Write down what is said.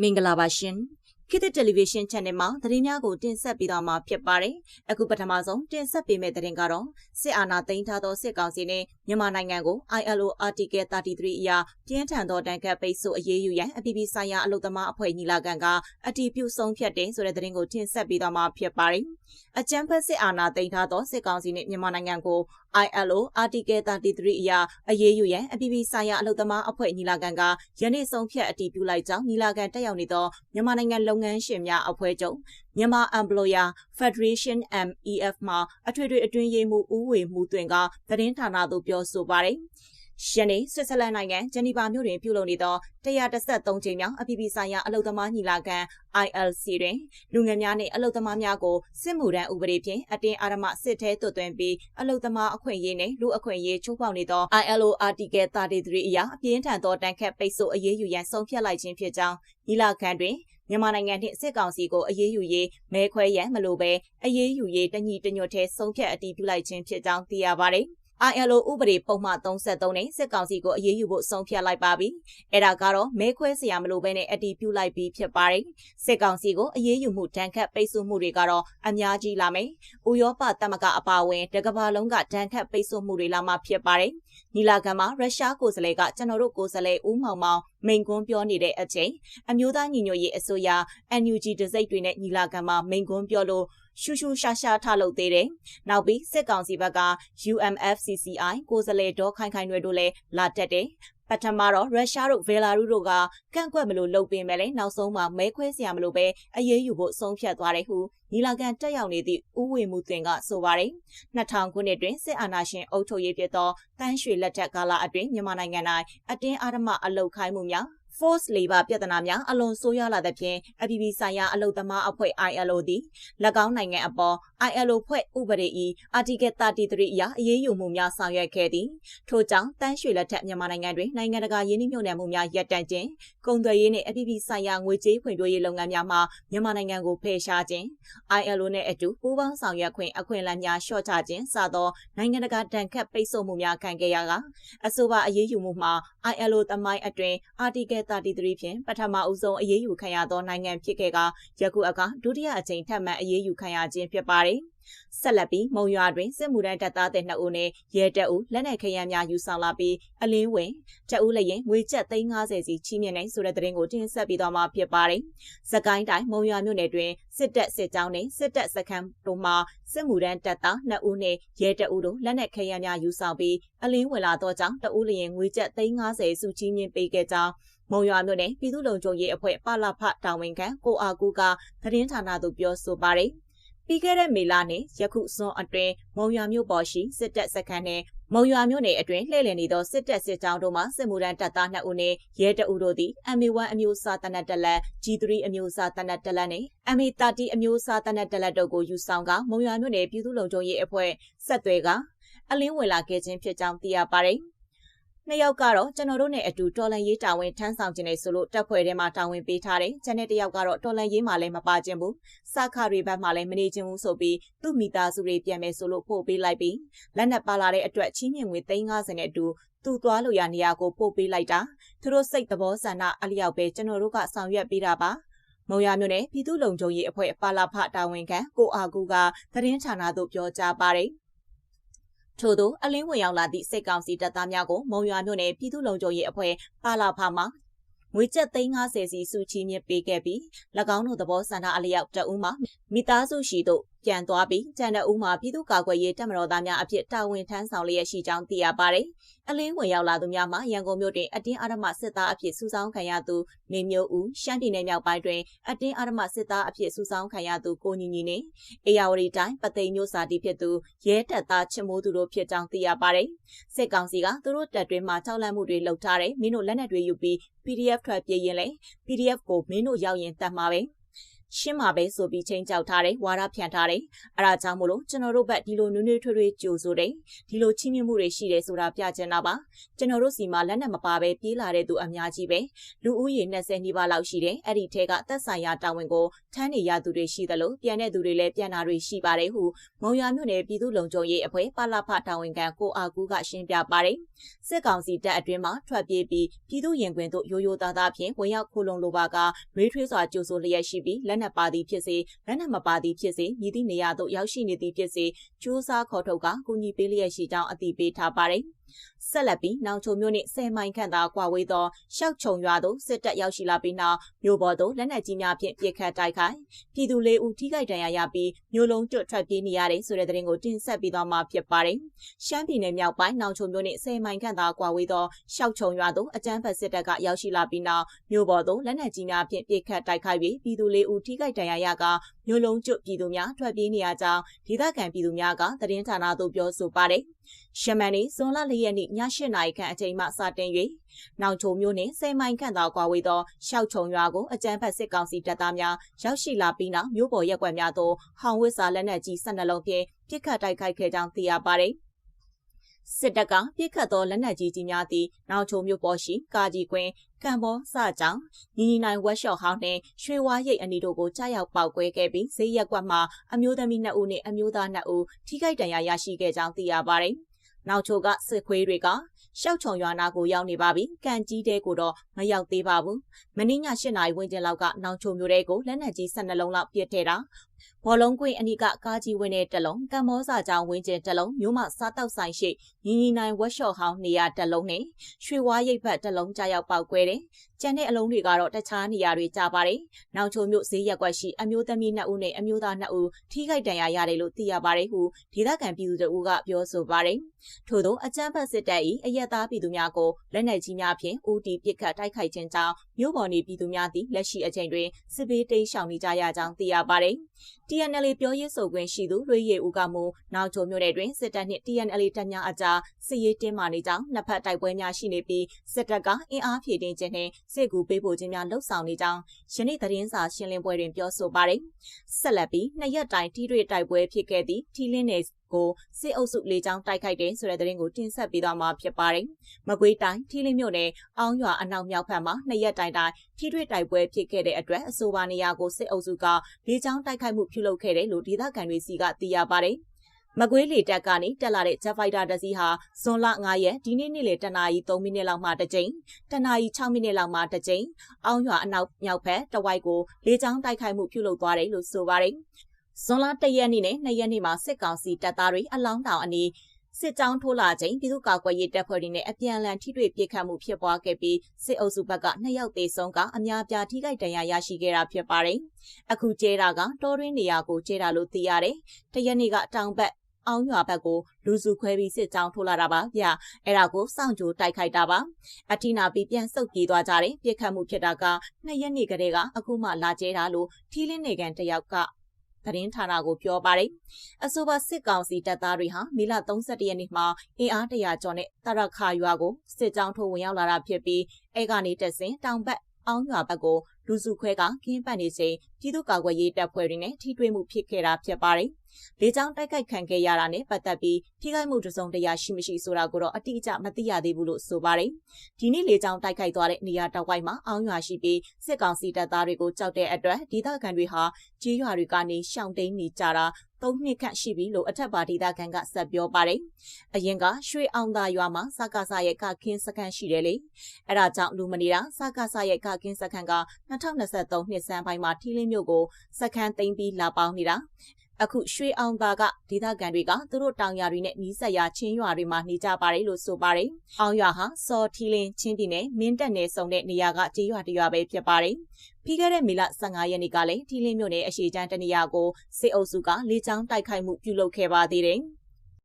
မင်္ဂလာပါရှင် ခေတ်သစ်တယ်လီဗီရှင်း channel မှာသတင်းများကိုတင်ဆက်ပေးသွားမှာဖြစ်ပါတယ်။အခုပထမဆုံးတင်ဆက်ပေးမယ့်သတင်းကတော့စစ်အာဏာသိမ်းထားသောစစ်ကောင်စီနဲ့မြန်မာနိုင်ငံကို ILO Article 33အရပြင်းထန်သောတန်ခတ်ပိတ်ဆို့အရေးယူရန်အပြည်ပြည်ဆိုင်ရာအလုပ်သမားအဖွဲ့ညီလာခံကအတည်ပြုဆုံးဖြတ်တဲ့ဆိုတဲ့သတင်းကိုတင်ဆက်ပေးသွားမှာဖြစ်ပါတယ်။အကြမ်းဖက်စစ်အာဏာသိမ်းထားသောစစ်ကောင်စီနဲ့မြန်မာနိုင်ငံကို ILO Article 33အရအရေးယူရန်အပြည်ပြည်ဆိုင်ရာအလုပ်သမားအဖွဲ့ညီလာခံကယနေ့ဆုံးဖြတ်အတည်ပြုလိုက်ကြောင်းညီလာခံတက်ရောက်နေသောမြန်မာနိုင်ငံလုပ်ငန်းရှင်များအဖွဲ့ချုပ်မြန်မာ Employer Federation MEF မှာအထွေထွေအတွင်းရေးမှူးဦးဝေမှုတွင်ကသတင်းဌာနသို့ပြောဆိုပါတယ်။ယနေ့ဆွစ်ဇာလန်နိုင်ငံဂျနီဗာမြို့တွင်ပြုလုပ်နေသော133ကြိမ်မြောက်အပြည်ပြည်ဆိုင်ရာအလုံသမားညီလာခံ ILC တွင်လူငယ်များနှင့်အလုံသမားများကိုစစ်မှုထမ်းဥပဒေဖြင့်အတင်းအာရမစစ်ထဲသွတ်သွင်းပြီးအလုံသမားအခွင့်အရေးနှင့်လူအခွင့်အရေးချိုးဖောက်နေသော ILO Article 33အရအပြင်းထန်သောတန်ခတ်ပိတ်ဆို့အရေးယူရန်ဆုံးဖြတ်လိုက်ခြင်းဖြစ်ကြောင်းညီလာခံတွင် မြန်မာနိုင်ငံနှင့်စစ်ကောင်စီကိုအရေးယူရေးမဲခွဲရန်မလိုဘဲအရေးယူရေးတညီတညွတ်ထဲဆုံးဖြတ်အတည်ပြုလိုက်ခြင်းဖြစ်ကြောင်းသိရပါတယ်။ ILO ဥပဒေပုံမှန်33နဲ့စစ်ကောင်စီကိုအရေးယူဖို့ဆုံးဖြတ်လိုက်ပါပြီ။အဲ့ဒါကတော့မဲခွဲစရာမလိုဘဲနဲ့အတီးပြုလိုက်ပြီးဖြစ်ပါတယ်။စစ်ကောင်စီကိုအရေးယူမှုတန်ခတ်ပိတ်ဆို့မှုတွေကတော့အများကြီးလာမယ်။ဥရောပသမဂ္ဂအပါအဝင်တကမ္ဘာလုံးကတန်ခတ်ပိတ်ဆို့မှုတွေလာမှဖြစ်ပါတယ်။နီလာခံမှာရုရှားကိုယ်စားလှယ်ကကျွန်တော်တို့ကိုယ်စားလှယ်ဦးမောင်မောင်မိန်ကွန်းပြောနေတဲ့အချိန်အမျိုးသားညီညွတ်ရေးအစိုးရ NUG တစိမ့်တွေနဲ့ညီလာခံမှာမိန်ကွန်းပြောလို့ ရှူရှူရှာရှာထလုပ်သေးတယ်။နောက်ပြီးစစ်ကောင်စီဘက်က UMFCCI ကိုယ်စားလှယ်ဒေါ်ခိုင်ခိုင်တွေတို့လည်းလာတက်တယ်ပထမတော့ရုရှားတို့ဗေလာရုတို့ကကန့်ကွက်မလို့လုပ်ပေးမယ်လေနောက်ဆုံးမှမဲခွဲစရာမလိုပဲအရေးယူဖို့ဆုံးဖြတ်သွားတယ်ဟုညီလာခံတက်ရောက်နေသည့်ဦးဝေမှုတင်ကဆိုပါတယ်2000ခုနှစ်တွင်စစ်အာဏာရှင်အုပ်ချုပ်ရေးဖြစ်သောတန်းရွှေလက်ထက်ကာလအတွင်းမြန်မာနိုင်ငံ၌အတင်းအာဓမအလုတ်ခိုင်းမှုများ force labor ပြဿနာများအလွန်ဆိုးရွားလာသဖြင့်အပြည်ပြည်ဆိုင်ရာအလုပ်သမားအဖွဲ့ ILO သည်၎င်းနိုင်ငံအပေါ် ILO ဖွဲ့ဥပဒေ၏ Article 33အရအရေးယူမှုများဆောင်ရွက်ခဲ့သည်ထို့ကြောင့်တန်းရွှေလက်ထက်မြန်မာနိုင်ငံတွင်နိုင်ငံတကာယင်းနှိမ့်ညွှန်နယ်မှုများရပ်တန့်ခြင်းကုန်သွယ်ရေးနှင့်အပြည်ပြည်ဆိုင်ရာငွေကြေးဖွံ့ဖြိုးရေးလုပ်ငန်းများမှမြန်မာနိုင်ငံကိုဖယ်ရှားခြင်း ILO နှင့်အတူပူးပေါင်းဆောင်ရွက်ခွင့်အခွင့်အလမ်းများလျှော့ချခြင်းစသောနိုင်ငံတကာတန်ခတ်ပိတ်ဆို့မှုများခံခဲ့ရကအဆိုပါအရေးယူမှုမှာ ILO သမိုင်းအတွင် Article 33ဖြင့်ပထမအဦးဆုံးအရေးယူခံရသောနိုင်ငံဖြစ်ခဲ့ကယခုအခါဒုတိယအကြိမ်ထပ်မံအရေးယူခံရခြင်းဖြစ်ပါတယ်။ဆက်လက်ပြီးမုံရွာတွင်စစ်မှုထမ်းတပ်သားတဲ့2ဦးနဲ့ရဲတပ်ဦးလက်နက်ခဲယမ်းများယူဆောင်လာပြီးအလင်းဝင်တပ်ဦးလည်းရင်ငွေကျပ်350စီချီးမြှင့်နိုင်ဆိုတဲ့သတင်းကိုတင်ဆက်ပြီးတော့မှာဖြစ်ပါတယ်။စကိုင်းတိုင်းမုံရွာမြို့နယ်တွင်စစ်တပ်စစ်ကြောင်းနဲ့စစ်တပ်စခန်းတို့မှစစ်မှုထမ်းတပ်သား2ဦးနဲ့ရဲတပ်ဦးတို့လက်နက်ခဲယမ်းများယူဆောင်ပြီးအလင်းဝင်လာတော့ကြောင့်တဦးလည်းရင်ငွေကျပ်350စုချီးမြှင့်ပေးခဲ့ကြောင်း မုံရွာမြို့နယ်ပြည်သူ့လုံခြုံရေးအဖွဲ့ပလဖတာဝန်ခံကိုအာကူကသတင်းဌာနသို့ပြောဆိုပါတယ်။ပြီးခဲ့တဲ့မေလနဲ့ယခုဇွန်အတွင်းမုံရွာမြို့ပေါ်ရှိစစ်တပ်စခန်းနဲ့မုံရွာမြို့နယ်အတွင်းလှည့်လည်နေသောစစ်တပ်စစ်ကြောင်းတို့မှစစ်မှုထမ်းတပ်သား2ဦးနဲ့ရဲတအုပ်တို့သည် MA1 အမျိုးအစားတနက်တလက် G3 အမျိုးအစားတနက်တလက်နဲ့ MA30 အမျိုးအစားတနက်တလက်တို့ကိုယူဆောင်ကမုံရွာမြို့နယ်ပြည်သူ့လုံခြုံရေးအဖွဲ့ဆက်သွယ်ကအလင်းဝင်လာခဲ့ခြင်းဖြစ်ကြောင်းသိရပါတယ်။ နှစ်ယောက်ကတော့ကျွန်တော်တို့နဲ့အတူတော်လန်ရေးတာဝန်ထမ်းဆောင်ခြင်းနဲ့ဆိုလို့တပ်ဖွဲ့ထဲမှာတာဝန်ပေးထားတယ်။ကျန်တဲ့တစ်ယောက်ကတော့တော်လန်ရေးမှာလည်းမပါခြင်းဘူး။စခရီဘက်မှာလည်းမနေခြင်းဘူးဆိုပြီးသူ့မိသားစုတွေပြန်မယ်ဆိုလို့ပို့ပေးလိုက်ပြီးလက်နက်ပါလာတဲ့အတွက်ချင်းမြင့်ငွေ350နဲ့အတူသူ့သွားလို့ရနေရာကိုပို့ပေးလိုက်တာ။သူတို့စိတ်သဘောဆန္ဒအလျောက်ပဲကျွန်တော်တို့ကဆောင်ရွက်ပေးတာပါ။မုံရမြို့နယ်ပြည်သူ့လုံခြုံရေးအဖွဲ့ပါလာဖတာဝန်ခံကိုအာကူကသတင်းဌာနသို့ပြောကြားပါတယ်။ ထို့သောအလင်းဝင်ရောက်လာသည့်စစ်ကောင်စီတပ်သားများကိုမုံရွာမြို့နယ်ပြည်သူ့လုံခြုံရေးအဖွဲ့ပါလာဖာမှငွေကျပ်350စီစုချီးမြှင့်ပေးခဲ့ပြီး၎င်းတို့သဘောဆန္ဒအလျောက်တအူးမှမိသားစုရှိသို့ပြန်သွားပြီးကျန်တဲ့ဦးမှာပြည်သူ့ကာကွယ်ရေးတပ်မတော်သားများအဖြစ်တာဝန်ထမ်းဆောင်လျက်ရှိကြောင်းသိရပါတယ်။အလင်းဝင်ရောက်လာသူများမှာရန်ကုန်မြို့တွင်အတင်းအာရမစစ်သားအဖြစ်စုဆောင်းခံရသူနေမျိုးဦးရှမ်းပြည်နယ်မြောက်ပိုင်းတွင်အတင်းအာရမစစ်သားအဖြစ်စုဆောင်းခံရသူကိုညီညီနဲ့အေယာဝတီတိုင်းပသိမ်မြို့စာတီဖြစ်သူရဲတပ်သားချစ်မိုးသူတို့ဖြစ်ကြောင်းသိရပါတယ်။စစ်ကောင်စီကသူတို့တပ်တွင်မှကြောက်လန့်မှုတွေလှုပ်ထားတဲ့မင်းတို့လက်နက်တွေယူပြီး PDF ထွက်ပြေးရင်လေ PDF ကိုမင်းတို့ရောက်ရင်တတ်မှာပဲ။ ရှင်းမှာပဲဆိုပြီးချိန်ကြောက်ထားတယ်ဝါဒဖြန့်ထားတယ်အဲဒါကြောင့်မို့လို့ကျွန်တော်တို့ဘက်ဒီလိုနွေးနွေးထွေးထွေးကြိုဆိုတယ်ဒီလိုချင်းမြင့်မှုတွေရှိတယ်ဆိုတာပြချင်တာပါကျွန်တော်တို့စီမှာလက်နက်မပါပဲပြေးလာတဲ့သူအများကြီးပဲလူဦးရေ20နီးပါးလောက်ရှိတယ်အဲ့ဒီထဲကသက်ဆိုင်ရာတာဝန်ကိုထမ်းနေရသူတွေရှိသလိုပြန်တဲ့သူတွေလည်းပြန်တာတွေရှိပါတယ်ဟုမုံရမြို့နယ်ပြည်သူ့လုံခြုံရေးအဖွဲ့ပါလာဖတာဝန်ခံကိုအာကူကရှင်းပြပါတယ်စစ်ကောင်စီတပ်အတွင်းမှာထွက်ပြေးပြီးပြည်သူရင်ခွင်သို့ရိုးရိုးသားသားဖြင့်ဝင်ရောက်ခိုးလုံလိုပါကရွေးထွေးစွာကြိုဆိုလျက်ရှိပြီးလက်နက်ပါသည်ဖြစ်စေလက်နက်မပါသည်ဖြစ်စေမြည်သည့်နေရာသို့ရောက်ရှိနေသည်ဖြစ်စေစူးစမ်းခေါ်ထုတ်ကကူညီပေးလျက်ရှိကြောင်းအသိပေးထားပါတယ်။ ဆက်လက်ပြီးနောင်ချုံမြို့နှင့်ဆယ်မိုင်ခန့်သာကွာဝေးသောရှောက်ချုံရွာသို့စစ်တပ်ရောက်ရှိလာပြီးနောက်မြို့ပေါ်သို့လက်နက်ကြီးများဖြင့်ပစ်ခတ်တိုက်ခိုက်ပြည်သူလေးဦးထိခိုက်ဒဏ်ရာရပြီးမြို့လုံးကျွတ်ထွက်ပြေးနေရတဲ့ဆိုတဲ့သတင်းကိုတင်ဆက်ပြီးသွားမှာဖြစ်ပါတယ်။ရှမ်းပြည်နယ်မြောက်ပိုင်းနောင်ချုံမြို့နှင့်ဆယ်မိုင်ခန့်သာကွာဝေးသောရှောက်ချုံရွာသို့အကြမ်းဖက်စစ်တပ်ကရောက်ရှိလာပြီးနောက်မြို့ပေါ်သို့လက်နက်ကြီးများဖြင့်ပစ်ခတ်တိုက်ခိုက်ပြီးပြည်သူလေးဦးထိခိုက်ဒဏ်ရာရကမြို့လုံးကျွတ်ပြည်သူများထွက်ပြေးနေရကြောင်းဒေသခံပြည်သူများကသတင်းဌာနသို့ပြောဆိုပါတယ်။ ရှမန်နေဇွန်လ၄ရက်နေ့ည၈နာရီခန့်အချိန်မှစတင်၍နောင်ချိုမျိုးနှင့်စိန်မိုင်ခန့်သာကွာဝေးသောရှောက်ချုံရွာကိုအကြမ်းဖက်စစ်ကောင်စီတပ်သားများရောက်ရှိလာပြီးနောက်မြို့ပေါ်ရက်ွက်များသို့ဟောင်ဝစ်စာလက်နက်ကြီး၁၂လုံးဖြင့်ပစ်ခတ်တိုက်ခိုက်ခဲ့ကြောင်းသိရပါသည် စစ်တပ်ကပြစ်ခတ်သောလက်နက်ကြီးကြီးများသည့်နောက်ချုံမြို့ပေါ်ရှိကာကြီးကွင်းကံပေါ်စကြောင်ညီညီနိုင်ဝက်ရှော့ဟောင်းနှင့်ရွှေဝါရိတ်အနီတို့ကိုကြားရောက်ပောက်ကွဲခဲ့ပြီးဈေးရက်ကွက်မှာအမျိုးသမီး2ဦးနှင့်အမျိုးသား2ဦးထိခိုက်ဒဏ်ရာရရှိခဲ့ကြောင်းသိရပါတယ်။နောက်ချိုကစစ်ခွေးတွေကရှောက်ချုံရွာနာကိုရောက်နေပါပြီ။ကန်ကြီးတဲကိုတော့မရောက်သေးပါဘူး။မင်းည8နာရီဝန်းကျင်လောက်ကနောက်ချုံမျိုးတဲကိုလက်နက်ကြီး12လုံးလောက်ပစ်ထဲတာ ဘောလုံးကွင်းအနီးကကားကြီးဝင်းတဲ့တလုံးကံမောစာကြောင်ဝင်းကျင်တလုံးမြို့မစားတောက်ဆိုင်ရှိညီညီနိုင်ဝက်ရှော့ဟောင်းနေရာတလုံးနဲ့ရွှေဝါရိပ်ဖက်တလုံးကြားရောက်ပေါက်ကွဲတယ်။ကျန်တဲ့အလုံးတွေကတော့တခြားနေရာတွေကြပါတယ်။နောက်ချိုမြို့ဈေးရက်ကွက်ရှိအမျိုးသမီး2ဦးနဲ့အမျိုးသား2ဦးထိခိုက်ဒဏ်ရာရတယ်လို့သိရပါတယ်ဟုဒေသခံပြည်သူတို့ကပြောဆိုပါတယ်။ထို့သောအကြမ်းဖက်စစ်တပ်၏အရက်သားပြည်သူများကိုလက်နက်ကြီးများဖြင့်ဦးတီပစ်ခတ်တိုက်ခိုက်ခြင်းကြောင့်မြို့ပေါ်နေပြည်သူများသည်လက်ရှိအချိန်တွင်စစ်ဘေးတိမ်းရှောင်နေကြရကြောင်းသိရပါတယ်။ TNL ပြောရေးဆိုခွင့်ရှိသူလွေးရည်ဦးကမူနောက်ချိုမြို့နယ်တွင်စစ်တပ်နှင့် TNL တပ်များအကြားစစ်ရေးတင်းမာနေကြောင်းနှစ်ဖက်တိုက်ပွဲများရှိနေပြီးစစ်တပ်ကအင်အားဖြည့်တင်းခြင်းနှင့်စစ်ကူပေးပို့ခြင်းများလှုပ်ဆောင်နေကြောင်းယနေ့သတင်းစာရှင်းလင်းပွဲတွင်ပြောဆိုပါတယ်။ဆက်လက်ပြီးနှစ်ရက်တိုင်တီးတွေတိုက်ပွဲဖြစ်ခဲ့သည့်ထီလင်းနယ် ကိုစစ်အုပ်စုလေကြောင်းတိုက်ခိုက်တဲ့ဆိုတဲ့သတင်းကိုတင်ဆက်ပေးသွားမှာဖြစ်ပါတယ်။မကွေးတိုင်းထီလင်းမြို့နယ်အောင်းရွာအနောက်မြောက်ဘက်မှာနှစ်ရက်တိုင်တိုင်ထီထွေတိုက်ပွဲဖြစ်ခဲ့တဲ့အတွက်အဆိုပါနေရာကိုစစ်အုပ်စုကလေကြောင်းတိုက်ခိုက်မှုပြုလုပ်ခဲ့တယ်လို့ဒေသခံတွေစီကသိရပါတယ်။မကွေးလေတပ်ကနေတက်လာတဲ့ Jet Fighter တစ်စီးဟာဇွန်လ9ရက်ဒီနေ့နေ့လေတနာရီ3မိနစ်လောက်မှတစ်ကြိမ်တနာရီ6မိနစ်လောက်မှတစ်ကြိမ်အောင်းရွာအနောက်မြောက်ဘက်တဝိုက်ကိုလေကြောင်းတိုက်ခိုက်မှုပြုလုပ်သွားတယ်လို့ဆိုပါတယ် ဇွန်လ၁ရက်နေ့နဲ့၂ရက်နေ့မှာစစ်ကောင်စီတပ်သားတွေအလောင်းတောင်အနီးစစ်ကြောင်းထိုးလာချိန်ပြည်သူ့ကာကွယ်ရေးတပ်ဖွဲ့တွေနဲ့အပြန်အလှန်ထိတွေ့ပစ်ခတ်မှုဖြစ်ပွားခဲ့ပြီးစစ်အုပ်စုဘက်ကနှစ်ယောက်သေဆုံးကအများပြားထိခိုက်ဒဏ်ရာရရှိခဲ့တာဖြစ်ပါတယ်။အခုကျဲတာကတောရင်းနေရာကိုကျဲတာလို့သိရတယ်။တရက်နေ့ကတောင်ဘက်အောင်ရွာဘက်ကိုလူစုခွဲပြီးစစ်ကြောင်းထိုးလာတာပါဗျ။အဲ့ဒါကိုစောင့်ကြိုတိုက်ခိုက်တာပါ။အထိနာပြီးပြန်ဆုတ်ပြေးသွားကြတယ်။ပြစ်ခတ်မှုဖြစ်တာကနှစ်ရက်နေ့ကတည်းကအခုမှလာကျဲတာလို့ထီးလင်းနေကန်တယောက်က သတင်းဌာနကိုပြောပါတယ်။အဆိုပါစစ်ကောင်စီတပ်သားတွေဟာမေလ31ရက်နေ့မှာအင်အားတရာကျော်နဲ့တရခါရွာကိုစစ်ကြောင်းထိုးဝင်ရောက်လာတာဖြစ်ပြီးအဲကနေတက်စဉ်တောင်ဘက်အောင်ရွာဘက်ကို လူစုခွဲကကင်းပတ်နေချိန်ပြည်သူ့ကာကွယ်ရေးတပ်ဖွဲ့တွေနဲ့ထိတွေ့မှုဖြစ်ခဲ့တာဖြစ်ပါတယ်။လေကြောင်းတိုက်ခိုက်ခံခဲ့ရတာနဲ့ပတ်သက်ပြီးထိခိုက်မှုတစုံတရာရှိမရှိဆိုတာကိုတော့အတိအကျမသိရသေးဘူးလို့ဆိုပါတယ်။ဒီနေ့လေကြောင်းတိုက်ခိုက်သွားတဲ့နေရာတောက်ဝိုက်မှာအောင်းရွာရှိပြီးစစ်ကောင်စီတပ်သားတွေကိုကြောက်တဲ့အတွက်ဒေသခံတွေဟာကြေးရွာတွေကနေရှောင်တိန်နေကြတာ သုံးနှစ်ခန့်ရှိပြီလို့အထက်ပါဒေသခံကဆက်ပြောပါတယ်။အရင်ကရွှေအောင်သာရွာမှာစကားဆရဲ့ကခင်းစခန်းရှိတယ်လေ။အဲဒါကြောင့်လူမနေတာစကားဆရဲ့ကခင်းစခန်းက2023နှစ်စန်းပိုင်းမှာထီလင်းမြို့ကိုစခန်းသိမ်းပြီးလာပေါင်းနေတာ အခုရွှေအောင်သာကဒေသခံတွေကသူတို့တောင်ယာတွေနဲ့နီးစပ်ရာချင်းရွာတွေမှာနေကြပါတယ်လို့ဆိုပါတယ်။အောင်ရွာဟာစော်ထီလင်းချင်းပြည်နယ်မင်းတပ်နယ်စုံတဲ့နေရာကကြေးရွာတရွာပဲဖြစ်ပါတယ်။ပြီးခဲ့တဲ့မေလ15ရက်နေ့ကလည်းထီလင်းမြို့နယ်အရှိချမ်းတနေရာကိုစစ်အုပ်စုကလေကြောင်းတိုက်ခိုက်မှုပြုလုပ်ခဲ့ပါသေးတယ်။